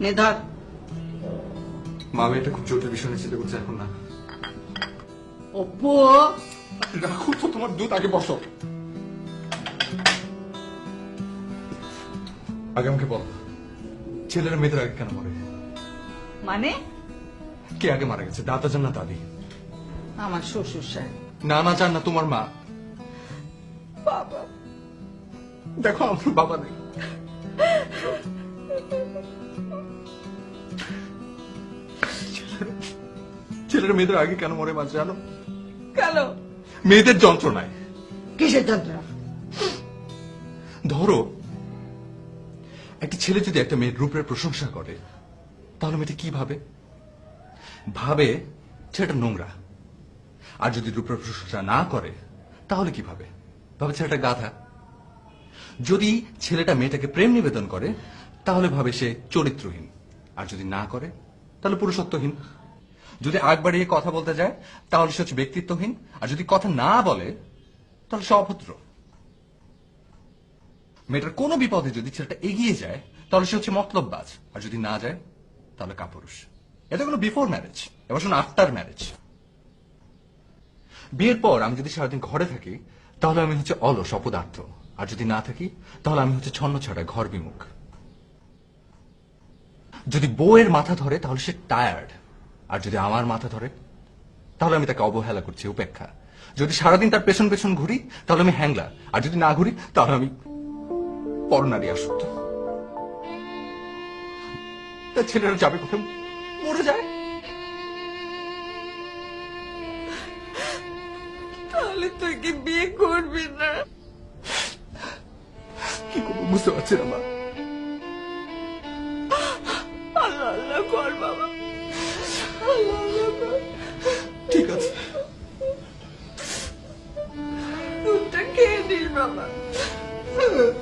নে ধর। মা আমি এটা খুব জটিল বিষয় নিয়ে চিন্তা করছি এখন না। অপু! রাখো তো তোমার দুধ আগে বসো। আগে আমাকে বল ছেলেরা মেয়েদের আগে কেন মরে? মানে? কে আগে মারা গেছে? দাদা যান না দাদি? আমার শ্বশুর সাহেব। না না চান না তোমার মা? বাবা। দেখো আমার বাবা নেই। ছেলেরা মেয়েদের আগে কেন মরে মা জানো? কেন? মেয়েদের যন্ত্রণায়। কিসের যন্ত্রণা? ধরো একটা ছেলে যদি একটা মেয়ের রূপের প্রশংসা করে তাহলে মেয়েটা কি ভাবে? ভাবে ছেলেটা নোংরা। আর যদি রূপের প্রশংসা না করে তাহলে কি ভাবে? ভাবে ছেলেটা গাধা। যদি ছেলেটা মেয়েটাকে প্রেম নিবেদন করে তাহলে ভাবে সে চরিত্রহীন। আর যদি না করে তাহলে পুরুষত্বহীন। যদি আগ বাড়িয়ে কথা বলতে যায়, তাহলে সে হচ্ছে ব্যক্তিত্বহীন। আর যদি কথা না বলে, তাহলে সে অভদ্র। মেয়েটার কোনো বিপদে যদি ছেলেটা এগিয়ে যায়, তাহলে সে হচ্ছে মতলববাজ। আর যদি না যায়, তাহলে কাপুরুষ। এটা কোনো বিফোর ম্যারেজ এবার শুনুন আফটার ম্যারেজ বিয়ের পর আমি যদি সারাদিন ঘরে থাকি, তাহলে আমি হচ্ছে অলস, অপদার্থ। আর যদি না থাকি, তাহলে আমি হচ্ছে ছন্ন ছাড়া, ঘর বিমুখ। যদি বউয়ের মাথা ধরে, তাহলে সে টায়ার্ড আর যদি আমার মাথা ধরে তাহলে আমি তাকে অবহেলা করছি উপেক্ষা। যদি সারাদিন তার পেছন পেছন ঘুরি তাহলে আমি হ্যাংলা। আর যদি না ঘুরি তাহলে আমি পরনারী আসক্ত। তা ছেলেরা যাবে কোথায়? মরে যায়। তাহলে তুই কি বিয়ে করবি না? কি করব বুঝতে পারছি না মা। 你知